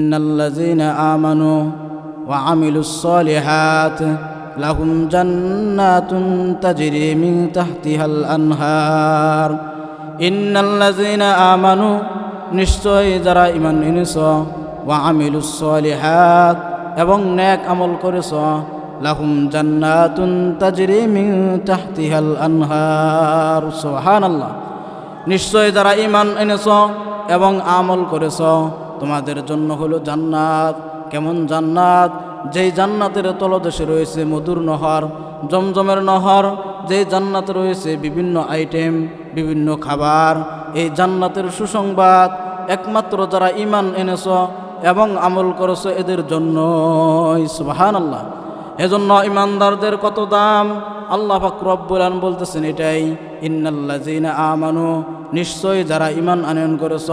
إن الذين آمنوا وعملوا الصالحات لهم جنات تجري من تحتها الأنهار إن الذين آمنوا নিশ্চয়ই যারা ইমান এনেছ ওয়া আমিলুস সলিহাত এবং নেক আমল করেছ লাহুম জান্নাতুন তাজরি মিন তাহতিহাল আনহার সুবহানাল্লাহ নিশ্চয় যারা ইমান এনেছ এবং আমল করেছ তোমাদের জন্য হলো জান্নাত। কেমন জান্নাত? যেই জান্নাতের তলদেশে রয়েছে মধুর নহর, জমজমের নহর, যেই জান্নাতে রয়েছে বিভিন্ন আইটেম, বিভিন্ন খাবার। এই জান্নাতের সুসংবাদ একমাত্র যারা ইমান এনেছ এবং আমল করেছ এদের জন্য সুবাহান আল্লাহ এজন্য ইমানদারদের কত দাম? আল্লাহ ফাকরব্বুলান বলতেছেন এটাই ইন্নাল্লা ইন্নাল্লাজিনা আমানু। নিশ্চয়ই যারা ইমান আনয়ন করেছ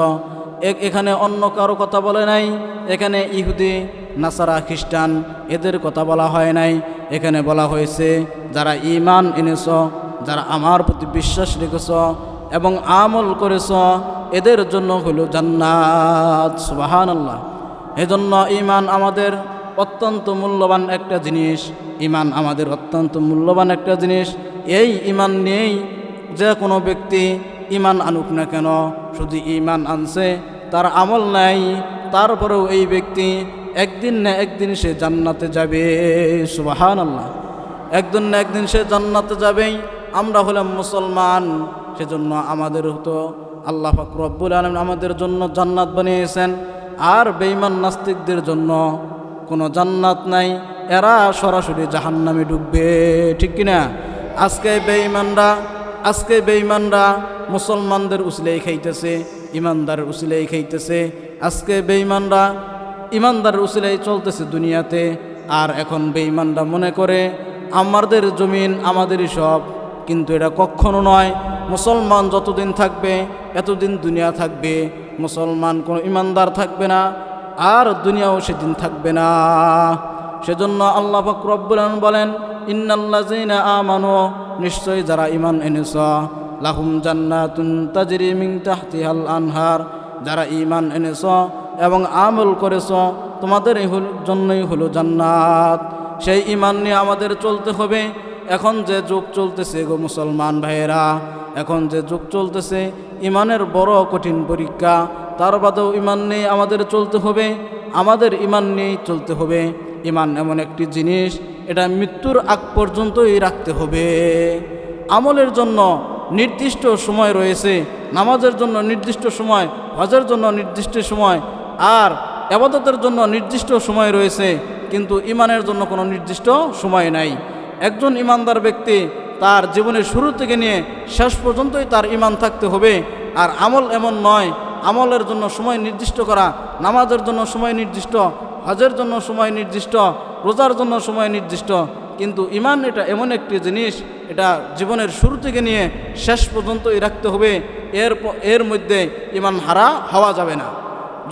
এখানে অন্য কারও কথা বলে নাই। এখানে ইহুদি, নাসারা খ্রিস্টান, এদের কথা বলা হয় নাই। এখানে বলা হয়েছে, যারা ইমান এনেছ, যারা আমার প্রতি বিশ্বাস রেখেছ এবং আমল করেছ, এদের জন্য হলো জান্নাত। সুবাহান আল্লাহ এজন্য ইমান আমাদের অত্যন্ত মূল্যবান একটা জিনিস। ইমান আমাদের অত্যন্ত মূল্যবান একটা জিনিস। এই ইমান নিয়েই যে কোনো ব্যক্তি ইমান আনুক না কেন? শুধু ইমান আনছে, তার আমল নাই, তারপরেও এই ব্যক্তি একদিন না একদিন সে জান্নাতে যাবে। সুবাহান আল্লাহ একদিন না একদিন সে জান্নাতে যাবেই। আমরা হলাম মুসলমান, সেজন্য আমাদের হতো আল্লাহ ফাকরব্বুল আলম আমাদের জন্য জান্নাত বানিয়েছেন। আর বেঈমান নাস্তিকদের জন্য কোনো জান্নাত নাই। এরা সরাসরি জাহান্নামে ডুববে, ঠিক কিনা? আজকে বেঈমানরা আজকে বেঈমানরা মুসলমানদের উসলেই খাইতেছে ইমানদারের উসলেই খাইতেছে। আজকে বেঈমানরা ইমানদারের উসলেই চলতেছে দুনিয়াতে। আর এখন বেঈমানরা মনে করে, আমাদের জমিন আমাদেরই সব। কিন্তু এটা কখনো নয়, মুসলমান যতদিন থাকবে, এতদিন দুনিয়া থাকবে। মুসলমান কোনো ইমানদার থাকবে না, আর দুনিয়াও সেদিন থাকবে না। সেজন্য আল্লাহ ফকরব্বুল বলেন ইন্নাল্লাজিনা আমানো নিশ্চয়ই যারা ইমান এনেছ, লাহুম জান্নাতুন তাজরি মিন তাহতিহাল আনহার। যারা ইমান এনেছ এবং আমল করেছ তোমাদের জন্যই হলো জান্নাত। সেই ইমান নিয়ে আমাদের চলতে হবে। এখন যে যুগ চলতেছে গো মুসলমান ভাইয়েরা, এখন যে যুগ চলতেছে ইমানের বড় কঠিন পরীক্ষা। তার বাদেও ইমান নিয়ে আমাদের চলতে হবে, আমাদের ইমান নিয়েই চলতে হবে। ইমান এমন একটি জিনিস এটা মৃত্যুর আগ পর্যন্তই রাখতে হবে। আমলের জন্য নির্দিষ্ট সময় রয়েছে, নামাজের জন্য নির্দিষ্ট সময়, হজের জন্য নির্দিষ্ট সময়, আর আবাদতের জন্য নির্দিষ্ট সময় রয়েছে, কিন্তু ইমানের জন্য কোনো নির্দিষ্ট সময় নাই। একজন ইমানদার ব্যক্তি তার জীবনের শুরু থেকে নিয়ে শেষ পর্যন্তই তার ইমান থাকতে হবে, আর আমল এমন নয়, আমলের জন্য সময় নির্দিষ্ট করা, নামাজের জন্য সময় নির্দিষ্ট, হজের জন্য সময় নির্দিষ্ট রোজার জন্য সময় নির্দিষ্ট, কিন্তু ইমান এটা এমন একটি জিনিস, এটা জীবনের শুরু থেকে নিয়ে শেষ পর্যন্তই রাখতে হবে, এর এর মধ্যে ইমান হারা হওয়া যাবে না।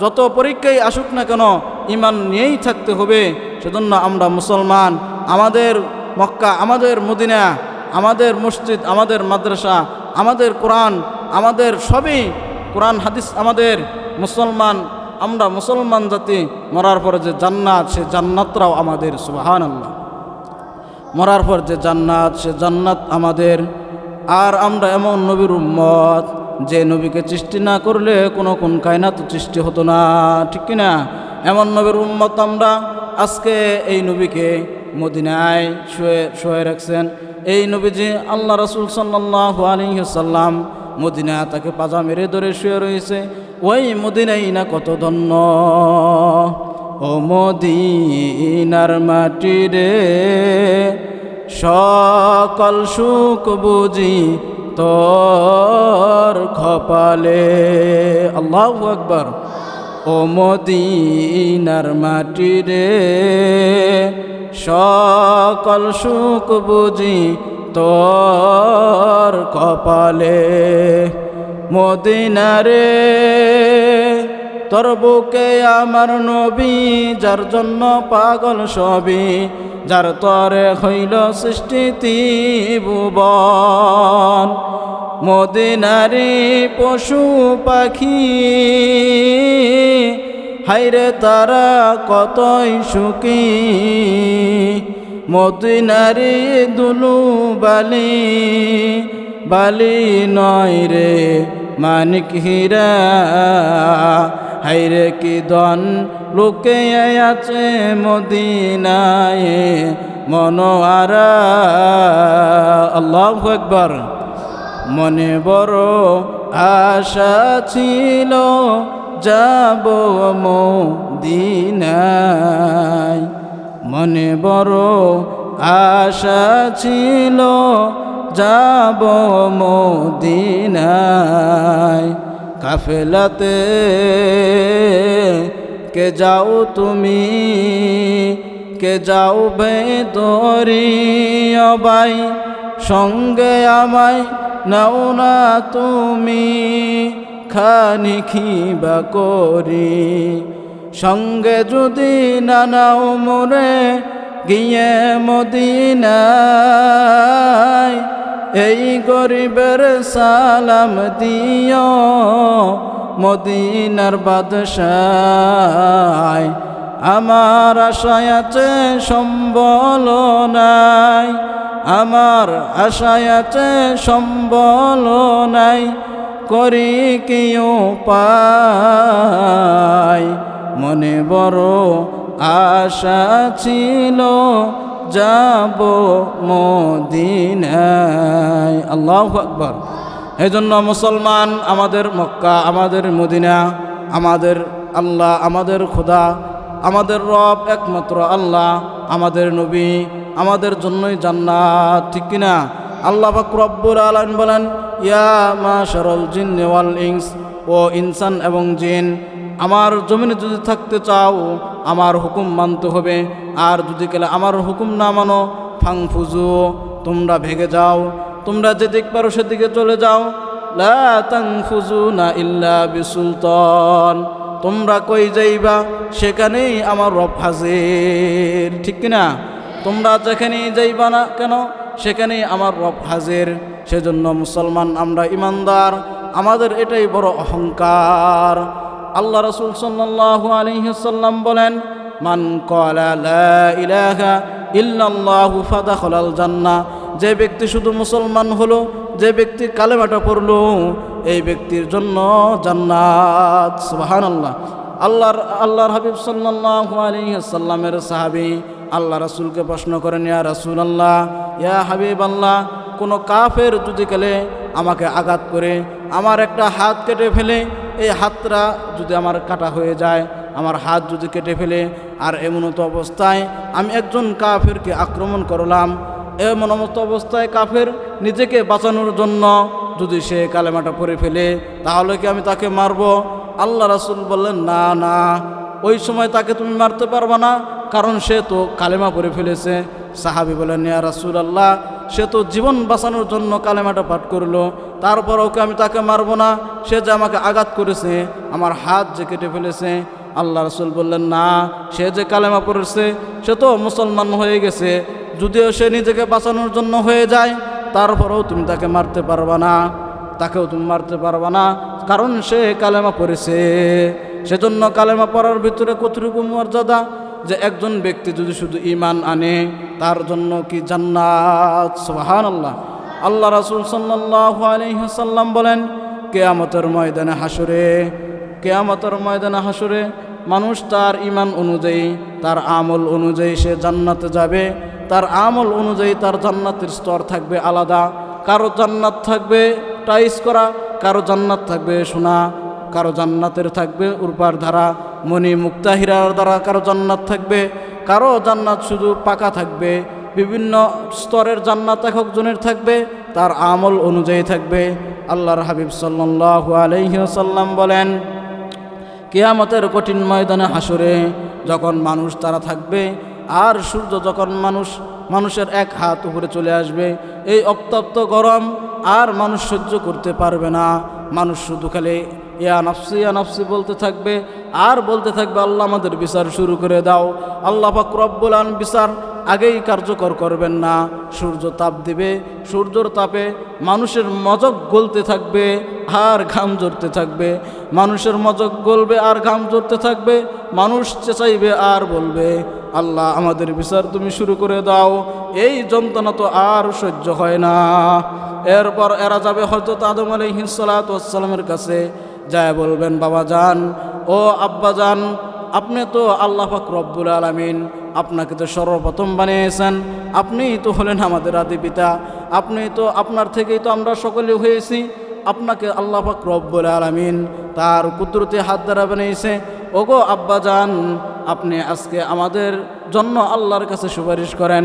যত পরীক্ষায় আসুক না কেন ইমান নিয়েই থাকতে হবে, সেজন্য আমরা মুসলমান, আমাদের মক্কা, আমাদের মদিনা, আমাদের মসজিদ, আমাদের মাদ্রাসা, আমাদের কোরআন, আমাদের সবই, কোরআন, হাদিস আমাদের মুসলমান আমরা মুসলমান জাতি, মরার পর যে জান্নাত, সে জান্নাতরাও আমাদের সুবাহান আল্লাহ মরার পর যে জান্নাত, সে জান্নাত আমাদের। আর আমরা এমন নবীর উম্মত, যে নবীকে সৃষ্টি না করলে কোনো কোন কায়নাত সৃষ্টি হতো না, ঠিক কিনা এমন নবীর উম্মত আমরা আজকে এই নবীকে মদিনায় শুয়ে শুয়ে রাখছেন। এই নবীজি আল্লাহ রসুল সাল্লাহ আলহিসাল্লাম মদিনা তাকে পাজা মেরে ধরে শুয়ে রয়েছে। ওই মদিনাই না কত ধন্য? ও মদিনার মাটি রে, সকল সুখ বুঝি তোর খপালে আল্লাহ আকবর। ও মদিনার মাটি রে, সকল সুখ বুঝি তোর কপালে মদিনারে তোর বুকে আমার নবী, যার জন্য পাগল সবই, যার তরে হইল সৃষ্টি ভুবন মদিনারি পশু পাখি হাইরে তারা কতই সুখী। মদিনারি দুলু বালি বালি নয় রে মানিক হীরা। হাইরে কি দন লোকে আছে মদিনায় মনোয়ারা আল্লাহ একবার মনে বড় আশা ছিল, যাব মদিনায়। মনে বড় আশা ছিল, যাব মদিনায়। কাফেলাতে কে যাও তুমি, কে যাও অবাই সঙ্গে আমায় নাও না তুমি খানি খিবা করি। সঙ্গে যদি না নাও মোরে গিয়ে মদিনায় এই গরিবের সালাম দিও মদিনার বাদশায়। আমার আশায় আছে সম্বল নাই। আমার আশায় আছে সম্বল নাই। করি কেউ পাই মনে বড় আশা ছিল, যাব মদিনায়। আল্লাহ আকবর। এই জন্য মুসলমান আমাদের মক্কা, আমাদের মদিনা, আমাদের আল্লাহ, আমাদের খোদা, আমাদের রব একমাত্র আল্লাহ, আমাদের নবী, আমাদের জন্যই জান্নাত, ঠিক কিনা? আল্লাহ রব্বুর আলম বলেন, ইয়া মা সরল জিন ওয়াল ইংস ও ইনসান এবং জিন আমার জমিনে যদি থাকতে চাও, আমার হুকুম মানতে হবে। আর যদি গেলে আমার হুকুম না মানো ফাং ফুজু তোমরা ভেগে যাও। তোমরা যেদিক পারো সেদিকে চলে যাও। লা তাং ফুজু না ইল্লা বিসুলতন। তোমরা কই যাইবা? সেখানেই আমার রব হাজির। ঠিক কিনা? তোমরা যেখানেই যাইবা না কেন, সেখানেই আমার রব হাজির। সেজন্য মুসলমান, আমরা ইমানদার। আমাদের এটাই বড় অহংকার। আল্লাহ রসুল সাল্লাল্লাহু আলাইহি সাল্লাম বলেন, মান ক্বালা লা ইলাহা ইল্লাল্লাহু ফাদাখালাল জান্নাহ। যে ব্যক্তি শুধু মুসলমান হলো, যে ব্যক্তি কালেমাটা পড়ল, এই ব্যক্তির জন্য জান্নাত, সুবহানাল্লাহ। আল্লাহর আল্লাহর হাবিব সাল্লাল্লাহু আলাইহি সাল্লামের সাহাবী আল্লাহ রাসূলকে প্রশ্ন করেন, ইয়া রাসূলুল্লাহ, ইয়া হাবিব আল্লাহ কোনো কাফের যদি গেলে আমাকে আঘাত করে, আমার একটা হাত কেটে ফেলে এই হাতটা যদি আমার কাটা হয়ে যায়, আমার হাত যদি কেটে ফেলে, আর এমনত অবস্থায় আমি একজন কাফেরকে আক্রমণ করলাম, এমন অবস্থায় কাফের নিজেকে বাঁচানোর জন্য যদি সে কালেমাটা পরে ফেলে, তাহলে কি আমি তাকে মারব? আল্লাহ রাসুল বললেন, না না, ওই সময় তাকে তুমি মারতে পারবা না, কারণ সে তো কালেমা পরে ফেলেছে। সাহাবি বলেন ইয়া রাসুল আল্লাহ সে তো জীবন বাঁচানোর জন্য কালেমাটা পাঠ করল। তারপর ওকে আমি তাকে মারবো না, সে যে আমাকে আঘাত করেছে, আমার হাত যে কেটে ফেলেছে, আল্লাহ রসুল বললেন, না, সে যে কালেমা পড়েছে, সে তো মুসলমান হয়ে গেছে। যদিও সে নিজেকে বাঁচানোর জন্য হয়ে যায়, তারপরেও তুমি তাকে মারতে পারবা না, তাকেও তুমি মারতে পারবা না, কারণ সে কালেমা পড়েছে। সেজন্য কালেমা পড়ার ভিতরে কতটুকু মর্যাদা যে একজন ব্যক্তি যদি শুধু ইমান আনে, তার জন্য কি জান্নাত? সুবাহান আল্লাহ আল্লাহ রাসুল সাল্লাহ আলহিহাসাল্লাম বলেন, কেয়ামতের ময়দানে হাসুরে কেয়ামতের ময়দানে হাসুরে মানুষ তার ইমান অনুযায়ী, তার আমল অনুযায়ী সে জান্নাতে যাবে। তার আমল অনুযায়ী তার জান্নাতের স্তর থাকবে আলাদা। কারও জান্নাত থাকবে টাইস করা, কারও জান্নাত থাকবে সোনা, কারও জান্নাতের থাকবে উর্বার ধারা। মণি মুক্তাহিরার দ্বারা কারও জান্নাত থাকবে, কারও জান্নাত শুধু পাকা থাকবে। বিভিন্ন স্তরের জান্নাত এক একজনের থাকবে, তার আমল অনুযায়ী থাকবে। আল্লাহর হাবিব সাল্লাল্লাহু আলাইহি সাল্লাম বলেন, কেয়ামতের কঠিন ময়দানে হাসরে যখন মানুষ তারা থাকবে, আর সূর্য যখন মানুষ, মানুষের এক হাত উপরে চলে আসবে, এই অপ্তপ্ত গরম আর মানুষ সহ্য করতে পারবে না। মানুষ শুধু খালি ইয়া নফসি ইয়া নফসি বলতে থাকবে, আর বলতে থাকবে, আল্লাহ আমাদের বিচার শুরু করে দাও। আল্লাহ পাক রব্বুল আন বিচার আগেই কার্যকর করবেন না। সূর্য তাপ দিবে, সূর্যর তাপে মানুষের মজক গলতে থাকবে, আর ঘাম ঝরতে থাকবে। মানুষের মজক গলবে, আর ঘাম ঝরতে থাকবে, মানুষ চেঁচাইবে, আর বলবে, আল্লাহ আমাদের বিচার তুমি শুরু করে দাও, এই যন্ত্রণা তো আর সহ্য হয় না। এরপর এরা যাবে হয়তো আদম আলহিসালামের কাছে। যায় বলবেন, বাবা যান, ও আব্বা যান, আপনি তো আল্লাহ পাক রব্বুল আলমিন আপনাকে তো সর্বপ্রথম বানিয়েছেন। আপনিই তো হলেন আমাদের আদি পিতা, আপনি তো আপনার থেকেই তো আমরা সকলে হয়েছি। আপনাকে আল্লাহ পাক রব্বুল আলমিন তার কুদরতি হাত দ্বারা বানিয়েছে। ওগো আব্বা যান, আপনি আজকে আমাদের জন্য আল্লাহর কাছে সুপারিশ করেন।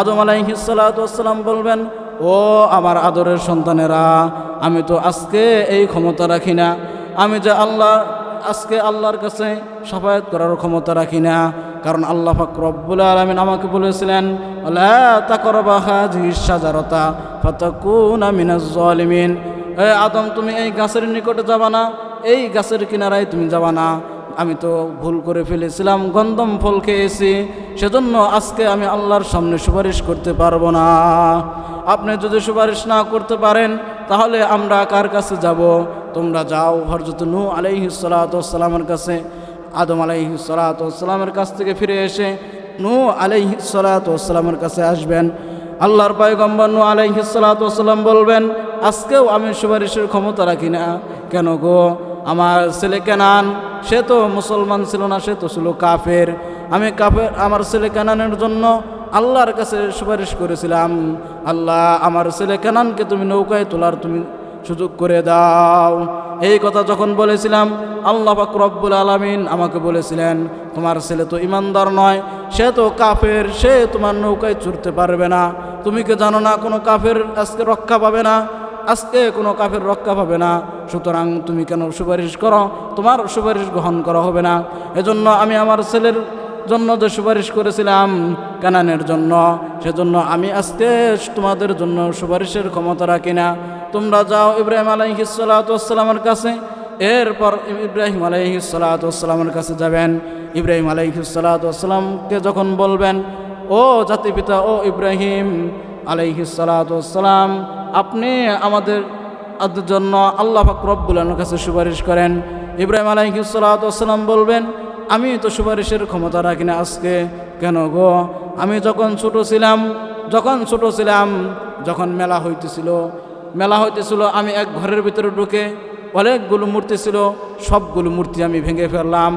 আদম আলাইহিসালাম বলবেন ও আমার আদরের সন্তানেরা, আমি তো আজকে এই ক্ষমতা রাখি না। আমি যে আল্লাহ, আজকে আল্লাহর কাছে সাফায়াত করার ক্ষমতা রাখি না। কারণ আল্লাহ ফাক রব্বুল আলমিন আমাকে বলেছিলেন জালিমিন এ আদম, তুমি এই গাছের নিকটে যাবা না, এই গাছের কিনারায় তুমি যাবা না। আমি তো ভুল করে ফেলেছিলাম গন্ধম ফল খেয়েছি, সেজন্য আজকে আমি আল্লাহর সামনে সুপারিশ করতে পারব না। আপনি যদি সুপারিশ না করতে পারেন, তাহলে আমরা কার কাছে যাব? তোমরা যাও হরজত নু আলাইহি সালাতামের কাছে, আদম আলাইহি সালাতামের কাছ থেকে ফিরে এসে নু আলাইহি সালাতামের কাছে আসবেন। আল্লাহর পায়গম্বর নু আলাইহি সালাতাম বলবেন, আজকেও আমি সুপারিশের ক্ষমতা রাখি না। কেন গো? আমার ছেলে কেনান, সে তো মুসলমান ছিল না, সে তো ছিল কাফের। আমি কাফের, আমার ছেলে কেনানের জন্য আল্লাহর কাছে সুপারিশ করেছিলাম। আল্লাহ, আমার ছেলে কেনানকে তুমি নৌকায় তোলার তুমি সুযোগ করে দাও। এই কথা যখন বলেছিলাম, আল্লাহ পাক আলমিন আমাকে বলেছিলেন, তোমার ছেলে তো ইমানদার নয়, সে তো কাফের, সে তোমার নৌকায় চড়তে পারবে না। তুমি কি জানো না কোনো কাফের আজকে রক্ষা পাবে না? আজকে কোনো কাফের রক্ষা পাবে না। সুতরাং তুমি কেন সুপারিশ করো? তোমার সুপারিশ গ্রহণ করা হবে না। এজন্য আমি আমার ছেলের জন্য যে সুপারিশ করেছিলাম কানানের জন্য, সেজন্য আমি আজকে তোমাদের জন্য সুপারিশের ক্ষমতা রাখি না। তোমরা যাও ইব্রাহিম আলাইহিসালামের কাছে। এরপর ইব্রাহিম আলাইহিসালামের কাছে যাবেন। ইব্রাহিম আলাইহিসালামকে যখন বলবেন, ও জাতিপিতা, ও ইব্রাহিম আলাইহিসালাম আপনি আমাদের জন্য আল্লাহ ফাকরবুল্লাহর কাছে সুপারিশ করেন। ইব্রাহিম আলাইহিসালাম বলবেন, আমি তো সুপারিশের ক্ষমতা রাখি না আজকে, কেন গো? আমি যখন ছোট ছিলাম, যখন ছোট ছিলাম, যখন মেলা হইতেছিল মেলা হইতেছিল, আমি এক ঘরের ভিতরে ঢুকে অনেকগুলো মূর্তি ছিল, সবগুলো মূর্তি আমি ভেঙে ফেললাম,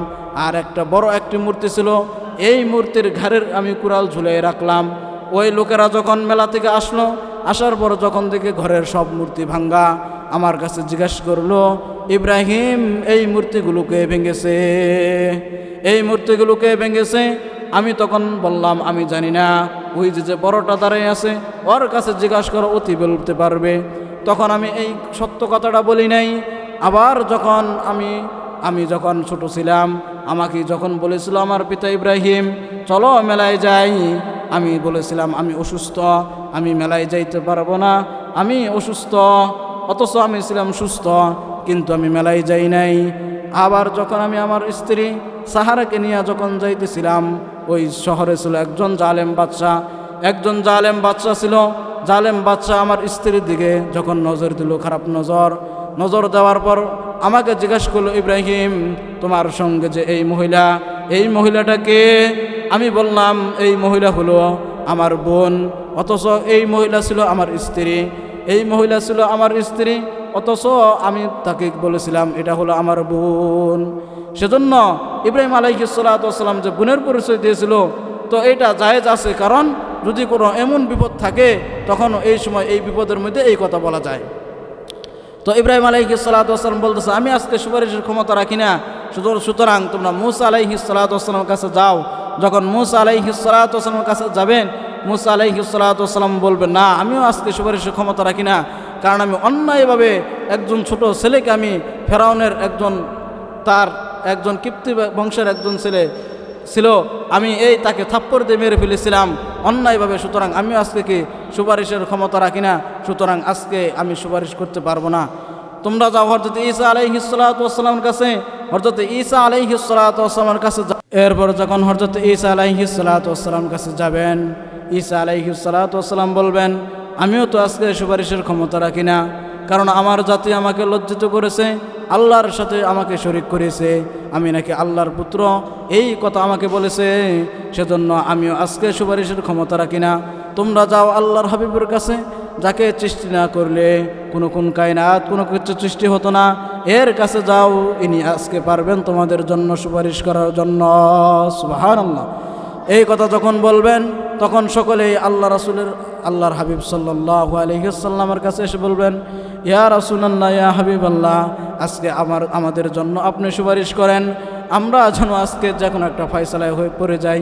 আর একটা বড় একটি মূর্তি ছিল, এই মূর্তির ঘরের আমি কুড়াল ঝুলিয়ে রাখলাম ওই লোকেরা যখন মেলা থেকে আসলো, আসার পর যখন দেখে ঘরের সব মূর্তি ভাঙ্গা, আমার কাছে জিজ্ঞাসা করল, ইব্রাহিম, এই মূর্তিগুলোকে ভেঙেছে? এই মূর্তিগুলোকে ভেঙেছে? আমি তখন বললাম, আমি জানি না। ওই যে যে বড়টা দাঁড়াই আছে, ওর কাছে জিজ্ঞাসা করো, অতি বলতে পারবে। তখন আমি এই সত্য কথাটা বলি নাই। আবার যখন আমি আমি যখন ছোট ছিলাম, আমাকে যখন বলেছিল আমার পিতা ইব্রাহিম, চলো মেলায় যাই। আমি বলেছিলাম, আমি অসুস্থ, আমি মেলায় যাইতে পারব না, আমি অসুস্থ, অথচ আমি ছিলাম সুস্থ, কিন্তু আমি মেলায় যাই নাই। আবার যখন আমি আমার স্ত্রী সাহারাকে নিয়ে যখন যাইতেছিলাম, ওই শহরে ছিল একজন জালেম বাচ্চা একজন জালেম বাচ্চা ছিল। জালেম বাচ্চা আমার স্ত্রীর দিকে যখন নজর দিল, খারাপ নজর নজর দেওয়ার পর আমাকে জিজ্ঞাসা করল, ইব্রাহিম, তোমার সঙ্গে যে এই মহিলা, এই মহিলাটাকে আমি বললাম, এই মহিলা হলো আমার বোন, অথচ এই মহিলা ছিল আমার স্ত্রী। এই মহিলা ছিল আমার স্ত্রী, অথচ আমি তাকে বলেছিলাম, এটা হলো আমার বোন। সেজন্য ইব্রাহিম আলাইসালাম যে বোনের পরিচয় দিয়েছিল, তো এটা জায়েজ আছে। কারণ যদি কোনো এমন বিপদ থাকে, তখন এই সময় এই বিপদের মধ্যে এই কথা বলা যায়। তো ইব্রাহিম আলাইহি সালাতাম বলতেছে, আমি আজকে সুপারিশের ক্ষমতা রাখি না। সুতরাং তোমরা মুসা আলাইহি সালাতামের কাছে যাও যখন মুসা আলাইহি সালাতামের কাছে যাবেন, মুসা আলাইহি সালাতাম বলবেন, না, আমিও আজকে সুপারিশের ক্ষমতা রাখি না। কারণ আমি অন্যায়ভাবে একজন ছোট ছেলেকে আমি ফেরাউনের একজন তার একজন কীর্তি বংশের একজন ছেলে ছিল, আমি এই তাকে থাপ্পড় দিয়ে মেরে ফেলেছিলাম। অন্যায়ভাবে, সুতরাং আমিও আজকে কি সুপারিশের ক্ষমতা রাখি না? সুতরাং আজকে আমি সুপারিশ করতে পারব না। তোমরা যাও হরজত ঈসা আলাইহিসালামের কাছে হরজত ঈসা আলাইহিসালামের কাছে। এরপর যখন হরজত ঈসা আলাইহিসালামের কাছে যাবেন, ঈসা আলাইহিসালাম বলবেন, আমিও তো আজকে সুপারিশের ক্ষমতা রাখি না, কারণ আমার জাতি আমাকে লজ্জিত করেছে, আল্লাহর সাথে আমাকে শরিক করেছে, আমি নাকি আল্লাহর পুত্র এই কথা আমাকে বলেছে, সেজন্য আমিও আজকে সুপারিশের ক্ষমতা রাখি না তোমরা যাও আল্লাহর হাবিবের কাছে যাকে সৃষ্টি না করলে কোনো কোন কায়নাত, কোনো কিছু সৃষ্টি হতো না। এর কাছে যাও, ইনি আজকে পারবেন তোমাদের জন্য সুপারিশ করার জন্য। সুবাহান আল্লাহ এই কথা যখন বলবেন, তখন সকলেই আল্লাহ রাসুলের, আল্লাহর হাবিব সাল্লাহ আলহিসাল্লামের কাছে এসে বলবেন, ইয়া রাসুলাল্লাহ, ইয়া হাবিব আল্লাহ আজকে আমার, আমাদের জন্য আপনি সুপারিশ করেন। আমরা যেন আজকে যে কোনো একটা ফয়সালায় হয়ে পড়ে যাই।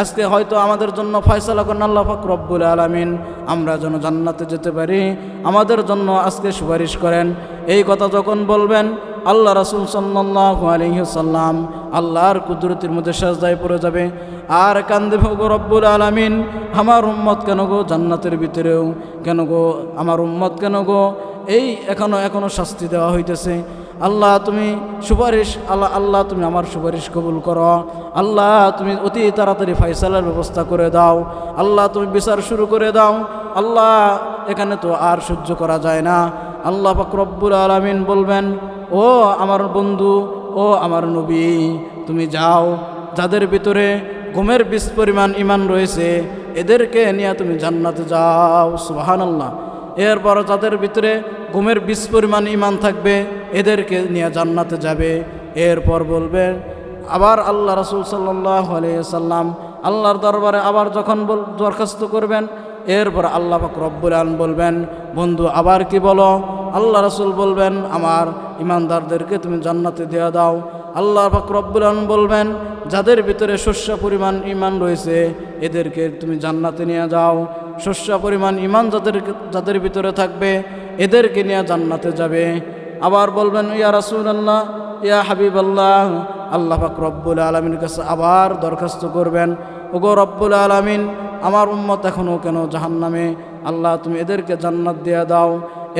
আজকে হয়তো আমাদের জন্য ফয়সালা করেন, আল্লাহ রব্বুল আলমিন। আমরা যেন জান্নাতে যেতে পারি, আমাদের জন্য আজকে সুপারিশ করেন। এই কথা যখন বলবেন, আল্লাহ রাসুল সাল্লাহ আলহিসাল্লাম আল্লাহর কুদরতির মধ্যে সাজদায় পড়ে যাবে। আর কান্দে গো রব্বুল আলমিন, আমার উম্মত কেন গো জান্নাতের ভিতরেও? কেন গো, আমার উম্মত কেন গো? এই এখনও এখনও শাস্তি দেওয়া হইতেছে। আল্লাহ, তুমি সুপারিশ, আল্লাহ আল্লাহ, তুমি আমার সুপারিশ কবুল করো। আল্লাহ, তুমি অতি তাড়াতাড়ি ফাইসালার ব্যবস্থা করে দাও। আল্লাহ, তুমি বিচার শুরু করে দাও। আল্লাহ, এখানে তো আর সহ্য করা যায় না। আল্লাহ রব্বুল আলমিন বলবেন, ও আমার বন্ধু, ও আমার নবী, তুমি যাও। যাদের ভিতরে ঘুমের বিষ পরিমাণ ইমান রয়েছে, এদেরকে নিয়ে তুমি জান্নাতে যাও। সুবাহান আল্লাহ এরপর যাদের ভিতরে ঘুমের বিষ পরিমাণ ইমান থাকবে, এদেরকে নিয়ে জান্নাতে যাবে। এরপর বলবে, আবার আল্লাহ রসুল সাল্লাহ সাল্লাম আল্লাহর দরবারে আবার যখন বল, দরখাস্ত করবেন, এরপর আল্লাহ রব্বুল আলম বলবেন, বন্ধু, আবার কি বলো? আল্লাহ রসুল বলবেন, আমার ইমানদারদেরকে তুমি জান্নাতে দেওয়া দাও। আল্লাহ পাক রব্বুল আলম বলবেন, যাদের ভিতরে শস্য পরিমাণ ইমান রয়েছে, এদেরকে তুমি জান্নাতে নিয়ে যাও। শস্য পরিমাণ ইমান যাদের যাদের ভিতরে থাকবে, এদেরকে নিয়ে জান্নাতে যাবে। আবার বলবেন, ইয়া রাসুল আল্লাহ ইয়া হাবিব আল্লাহ আল্লাহ পাক রব্বুল আলমীর কাছে আবার দরখাস্ত করবেন, ওগো রব্বুল আলমিন, আমার উম্মত এখনও কেন জাহান্নামে? আল্লাহ, তুমি এদেরকে জান্নাত দিয়ে দাও।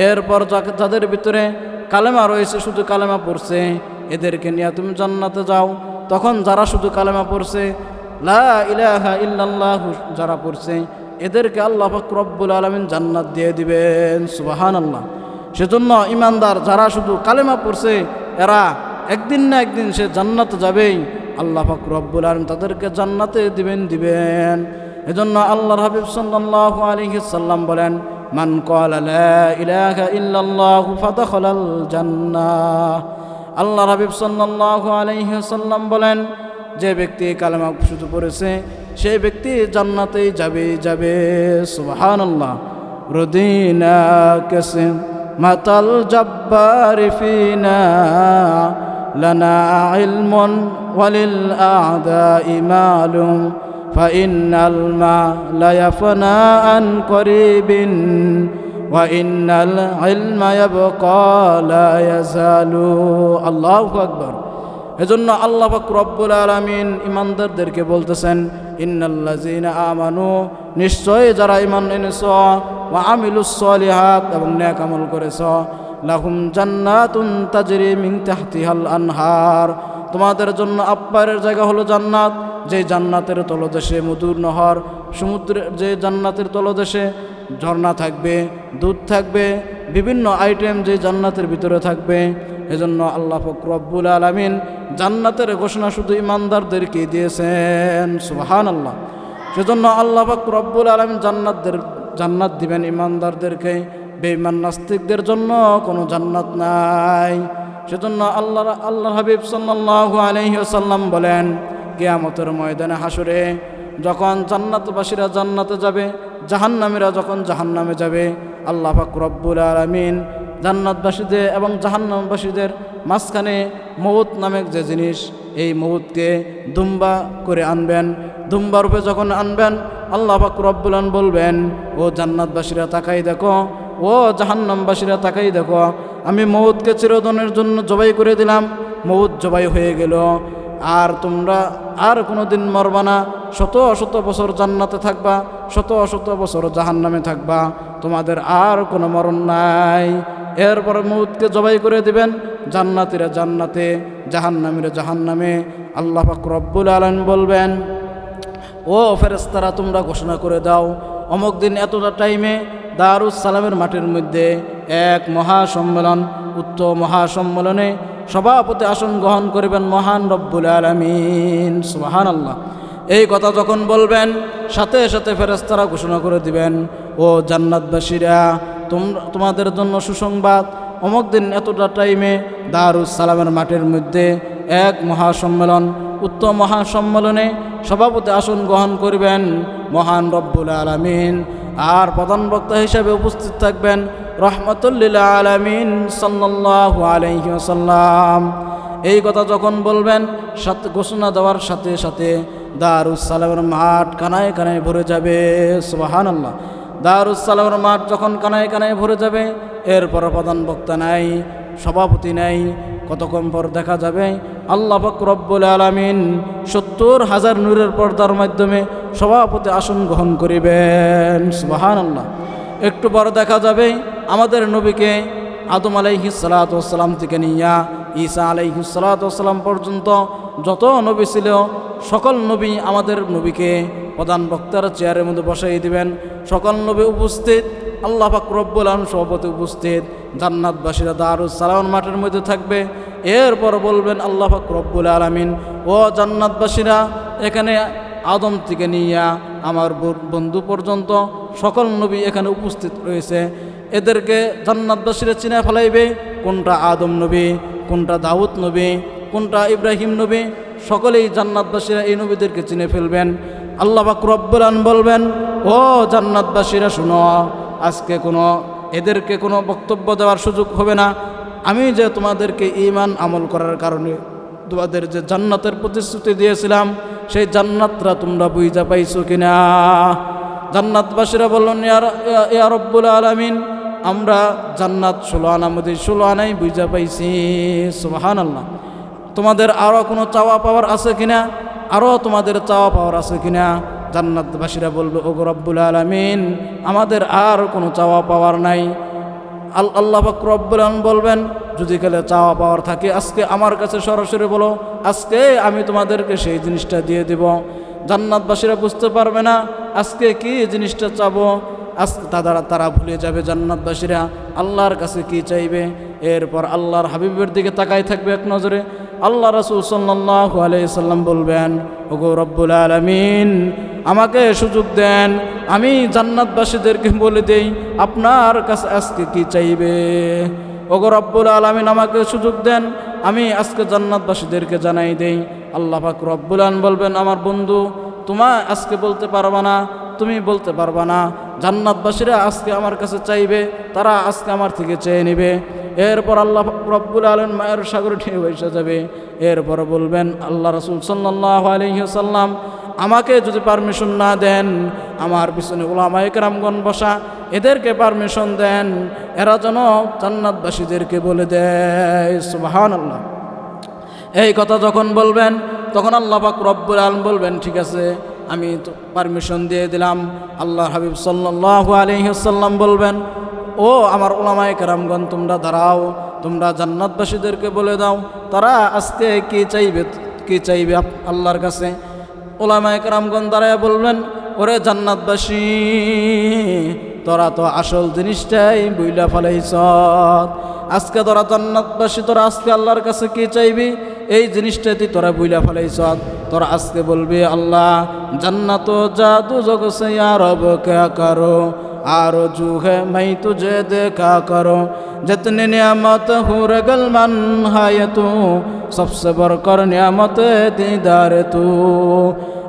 এরপর যাদের ভিতরে কালেমা রয়েছে, শুধু কালেমা পড়ছে এদেরকে নিয়ে তুমি জান্নাতে যাও। তখন যারা শুধু কালেমা পড়ছে, লা ইল্লাল্লাহ যারা পড়ছে, এদেরকে আল্লাহ রব্বুল আলমিন জান্নাত দিয়ে দিবেন সুবাহান আল্লাহ সেজন্য ইমানদার যারা শুধু কালেমা পড়ছে, এরা একদিন না একদিন সে জান্নাতে যাবেই। আল্লাহ রব্বুল আলম তাদেরকে জান্নাতে দিবেন দিবেন। এজন্য আল্লাহর হাবিব সাল্লাল্লাহু আলাইহি সাল্লাম বলেন, মান ক্বালা লা ইলাহা ইল্লাল্লাহু ফাদাখালাল জান্নাহ। আল্লাহর হাবিব সাল্লাল্লাহু আলাইহি সাল্লাম বলেন যে ব্যক্তি কালেমা শুধু পড়েছে সেই ব্যক্তি জান্নাতেই যাবে যাবে সুবহানাল্লাহ রদিনা কাসে মাতাল জব্বার ফিনা لنا علم وللأعداء مال فإن المال يفنى عن قريب وإن العلم يبقى لا يزال الله أكبر এজন্য আল্লাহ পাক রব্বুল আলামিন ইমানদারদেরকে বলতেছেন ইন্নাল্লাযীনা আমানু নিশ্চয় যারা ঈমান এনেছ ওয়া আমিলুস সলিহাত এবং নেক আমল করেছ লাহুম জান্নাতুন তাজরি মিন তাহতিহাল আনহার তোমাদের জন্য আপ্পারের জায়গা হলো জান্নাত যে জান্নাতের তলদেশে মধুর নহর সমুদ্রের যে জান্নাতের তলদেশে ঝর্ণা থাকবে, দুধ থাকবে, বিভিন্ন আইটেম যে জান্নাতের ভিতরে থাকবে। এজন্য আল্লাহ ফকরব্বুল আলমিন জান্নাতের ঘোষণা শুধু ইমানদারদেরকে দিয়েছেন সুবাহান আল্লাহ সেজন্য আল্লাহ ফকরব্বুল আলমিন জান্নাতদের, জান্নাত দিবেন ইমানদারদেরকে। বেঈমান নাস্তিকদের জন্য কোনো জান্নাত নাই। সেজন্য আল্লাহ আল্লাহ হাবিব সাল্লাল্লাহু আলাইহি ওয়াসাল্লাম বলেন, কিয়ামতের ময়দানে হাসরে যখন জান্নাতবাসীরা জান্নাতে যাবে জাহান্নামীরা যখন জাহান্নামে যাবে, আল্লাহ পাক রব্বুল আলামিন জান্নাতবাসীদের এবং জাহান্নামবাসীদের মাঝখানে মৌত নামক যে জিনিস, এই মৌতকে দুম্বা করে আনবেন। দুম্বা রূপে যখন আনবেন, আল্লাহ পাক রব্বুল আলামিন বলবেন, ও জান্নাতবাসীরা তাকাই দেখো, ও জাহান্নামবাসীরা তাকাই দেখো, আমি মৌতকে চিরদনের জন্য জবাই করে দিলাম। মৌত জবাই হয়ে গেল। আর তোমরা আর কোনো দিন মরবা না। শত শত বছর জান্নাতে থাকবা, শত শত বছর জাহান্নামে থাকবা। তোমাদের আর কোনো মরণ নাই। এরপরে মৌতকে জবাই করে দিবেন, জান্নাতিরা জান্নাতে, জাহান্নামীরা জাহান্নামে। আল্লাহ পাক আলম বলবেন, ও ফেরেস্তারা তোমরা ঘোষণা করে দাও, অমুক দিন এতটা টাইমে দারুস সালামের মাঠের মধ্যে এক মহাসম্মেলন। উচ্চ মহাসম্মেলনে সভাপতি আসন গ্রহণ করিবেন মহান রব্বুল আলমিন। সুবাহান আল্লাহ এই কথা যখন বলবেন, সাথে সাথে ফেরেস্তারা ঘোষণা করে দিবেন, ও জান্নাতবাসীরা তোমরা তোমাদের জন্য সুসংবাদ। অমুক দিন এতটা টাইমে দারুস সালামের মাঠের মধ্যে এক মহাসম্মেলন। উত্তম মহাসম্মেলনে সভাপতি আসন গ্রহণ করবেন মহান রব্বুল আলমিন। আর প্রধান বক্তা হিসেবে উপস্থিত থাকবেন রহমতুল্লিল সাল্লাহ আলহিসাল্লাম এই কথা যখন বলবেন সাথে ঘোষণা দেওয়ার সাথে সাথে দারুসালামের মাঠ কানায় কানায় ভরে যাবে সুবাহান আল্লাহ দারুসালামের মাঠ যখন কানায় কানায় ভরে যাবে, এরপর প্রধান বক্তা নাই, সভাপতি নাই কতক্ষণ পর দেখা যাবে। আল্লাহ পাক রব্বুল আলমিন সত্তর হাজার নূরের পর্দার মাধ্যমে সভাপতি আসন গ্রহণ করিবেন সুবাহান আল্লাহ একটু পর দেখা যাবে। আমাদের নবীকে আদম আলাইহি সালাতাম থেকে নিয়া, ঈসা আলাইহি সালাতাম পর্যন্ত যত নবী ছিল, সকল নবী আমাদের নবীকে প্রধান বক্তার চেয়ারের মধ্যে বসাই দিবেন। সকল নবী উপস্থিত, আল্লাহ পাক রব্বুল আলম সভাপতি উপস্থিত, জান্নাতবাসীরা দারুস সালাম মাঠের মধ্যে থাকবে। এরপর বলবেন, আল্লাহ পাক রব্বুল আলমিন, ও জান্নাতবাসীরা, এখানে আদম থেকে নিয়া আমার বন্ধু পর্যন্ত সকল নবী এখানে উপস্থিত রয়েছে। এদেরকে জান্নাতবাসীরা চিনে ফেলাইবে, কোনটা আদম নবী, কোনটা দাউদ নবী, কোনটা ইব্রাহিম নবী, সকলেই জান্নাতবাসীরা এই নবীদেরকে চিনে ফেলবেন। আল্লাহ পাক রব্বুল বলবেন, ও জান্নাতবাসীরা শুনো, আজকে কোনো, এদেরকে কোনো বক্তব্য দেওয়ার সুযোগ হবে না। আমি যে তোমাদেরকে ইমান আমল করার কারণে তোমাদের যে জান্নাতের প্রতিশ্রুতি দিয়েছিলাম সেই জান্নাতরা তোমরা বুঝা পাইছো কিনা? জান্নাতবাসীরা বললেন, ইয়া রব্বুল আলমিন, আমরা জান্নাত ষোলো আনা মধ্যে ষোলো আনাই বুঝা পাইছি। সুবাহান আল্লাহ তোমাদের আরও কোনো চাওয়া পাওয়ার আছে কিনা? আরও তোমাদের চাওয়া পাওয়ার আছে কিনা? জান্নাতবাসীরা বলবে ও রব্বুল আলমিন, আমাদের আর কোনো চাওয়া পাওয়ার নাই। আল, আল্লাহ রব্বুল আলম বলবেন যদি কালে চাওয়া পাওয়ার থাকে, আজকে আমার কাছে সরাসরি বলো, আজকে আমি তোমাদেরকে সেই জিনিসটা দিয়ে দেব। জান্নাতবাসীরা বুঝতে পারবে না, আজকে কি জিনিসটা চাবো? আজকে তারা তারা ভুলে যাবে জান্নাতবাসীরা, আল্লাহর কাছে কি চাইবে? এরপর আল্লাহর হাবিবের দিকে তাকাই থাকবে এক নজরে। আল্লাহ রসুল সাল্লাহ আলাইসাল্লাম বলবেন, ওগো রব্বুল আলমিন, আমাকে সুযোগ দেন, আমি জান্নাতবাসীদেরকে বলে দেই, আপনার কাছে আজকে কি চাইবে? ওগো রব্বুল আলমিন আমাকে সুযোগ দেন, আমি আজকে জান্নাতবাসীদেরকে জানাই দেই। আল্লাহ পাক রব্বুল আলম বলবেন, আমার বন্ধু, তোমা আজকে বলতে পারবা না, তুমি বলতে পারবা না। জান্নাতবাসীরা আজকে আমার কাছে চাইবে, তারা আজকে আমার থেকে চেয়ে নেবে। এরপর আল্লাহ রব্বুল আলম মায়ের সাগরে ঠেয়ে বসে যাবে। এরপর বলবেন, আল্লাহ রসুল সাল্লাহ আলহিহাসাল্লাম আমাকে যদি পারমিশন না দেন, আমার পিছনে ওলামায় রামগণ বসা, এদেরকে পারমিশন দেন, এরা যেন জান্নাতবাসীদেরকে বলে দেয়। সুবাহান আল্লাহ এই কথা যখন বলবেন, তখন আল্লাহ পাক রব্বুল আলম বলবেন, ঠিক আছে, আমি পারমিশন দিয়ে দিলাম। আল্লাহ হাবিব সাল্লাহ আলহিহাল্লাম বলবেন, ও আমার ওলামায় কেরামগণ, তোমরা দাঁড়াও, তোমরা জান্নাতবাসীদেরকে বলে দাও। তারা আজকে কি চাইবে কি চাইবে আল্লাহর কাছে? ওলামায় একরামগণ দাঁড়ায় বলবেন, ওরে জান্নাতবাসী, তোরা তো আসল জিনিসটাই বইলা ফেলাইছ। আজকে তোরা জান্নাতবাসী, তোরা আজকে আল্লাহর কাছে কি চাইবি? এই জিনিসটাতে তোরা বইলা ফেলাইছ। তোরা আজকে বলবি, আল্লাহ, জান্নাত জাদু জগসে আর কারও আর जू है मैं तुझे देखा करो जितनी नियामत हो रगल मन है तू सबसे बढ़कर नियामत दीदार तू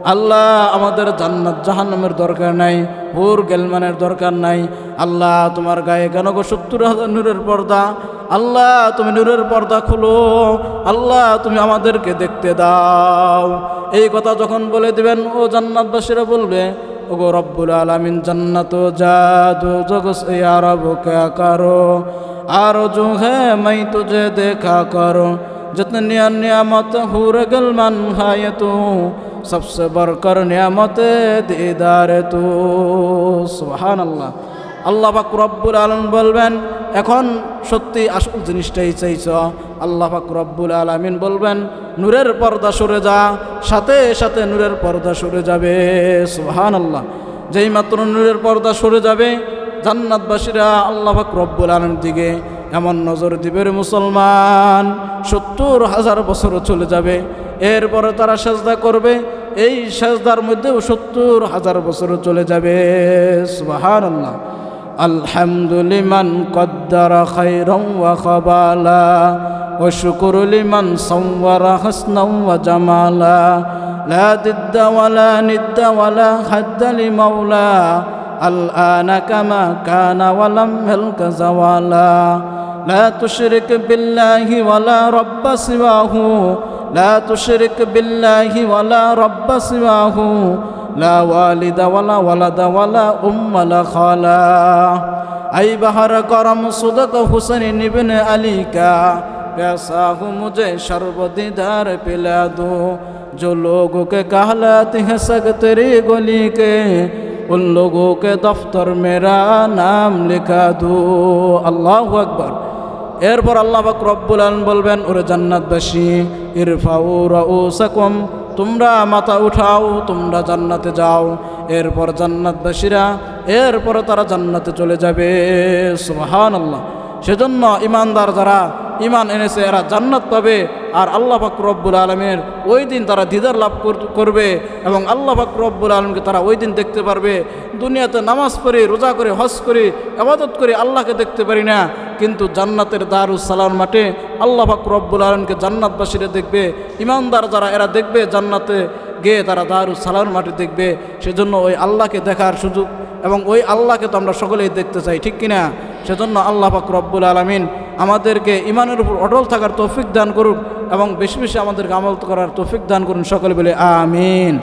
আল্লাহ আমাদের জান্নাত জাহান্নামের দরকার নাই হুর গেলমানের দরকার নাই আল্লাহ তোমার গায়ে কেন গো সত্তর হাজার নূরের পর্দা আল্লাহ তুমি নূরের পর্দা খুলো আল্লাহ তুমি আমাদেরকে দেখতে দাও এই কথা যখন বলে দিবেন ও জান্নাতবাসীরা বলবে ওগো রব্বুল আলমিন জান্নাত জাদু জগস আরব কে করো আর जो है मैं तुझे देखा करो जितनी नियामत हूर गल मन है तू सबसे बढ़कर नियामत दीदार तू सुबहान अल्लाह আল্লাহ পাক রব্বুল আলম বলবেন, এখন সত্যি আসল জিনিসটাই চাইছ। আল্লাহ পাক রব্বুল আলমিন বলবেন, নূরের পর্দা সরে যা, সাথে সাথে নূরের পর্দা সরে যাবে। সুহান আল্লাহ যেই মাত্র নূরের পর্দা সরে যাবে, জান্নাতবাসীরা আল্লাহ পাক রব্বুল আলম দিকে এমন নজর দিবে মুসলমান। সত্তর হাজার বছর চলে যাবে, এরপরে তারা সেজদা করবে, এই সেজদার মধ্যেও সত্তর হাজার বছর চলে যাবে। সুবাহান আল্লাহ الحمد لمن قدر خيرا وخبالا وشكر لمن صور حسنا وجمالا. لا ضد ولا ند ولا حد لمولاه الآن كما كان ولم يلك زوالا. لا تشرك بالله ولا رب سواه لا تشرك بالله ولا رب سواه. لا والد ولا ولد ولا أم لا خالا أي بحر کرم صدق حسین ابن علی کا پیسا ہوں مجھے شرب دیدار پلا دو جو لوگوں کے کہلاتے ہیں سگ تیری گلی کے ان لوگوں کے دفتر میرا نام لکھا دو اللہ اکبر এরপর আল্লাহ রব্বুল আলম বলবেন ওরে জান্নাতবাসী ইরফাউ রাউসাকুম তোমরা মাথা উঠাও, তোমরা জান্নাতে যাও। এরপর জান্নাতবাসীরা, এরপর তারা জান্নাতে চলে যাবে। সুহান আল্লাহ সেজন্য ইমানদার যারা ইমান এনেছে, এরা জান্নাত পাবে। আর আল্লাহ রব্বুল আলমের ওই দিন তারা দিদার লাভ কর- করবে এবং আল্লাহ রব্বুল আলমকে তারা ওই দিন দেখতে পারবে। দুনিয়াতে নামাজ পড়ে, রোজা করে, হজ করে আবাদত করে আল্লাহকে দেখতে পারি না। কিন্তু জান্নাতের দারুস সালাম মাঠে আল্লাহ রব্বুল আলমকে জান্নাতবাসীরা দেখবে। ইমানদার যারা, এরা দেখবে জান্নাতে গিয়ে তারা দারুস সালাম মাঠে দেখবে, সেজন্য ওই আল্লাহকে দেখার সুযোগ এবং ওই আল্লাহকে তো আমরা সকলেই দেখতে চাই, ঠিক কিনা? সেজন্য আল্লাহ পাক রব্বুল আলমিন আমাদেরকে ইমানের উপর অটল থাকার তৌফিক দান করুন এবং বেশি বেশি আমাদেরকে আমল করার তৌফিক দান করুন সকলে বলে, আমিন।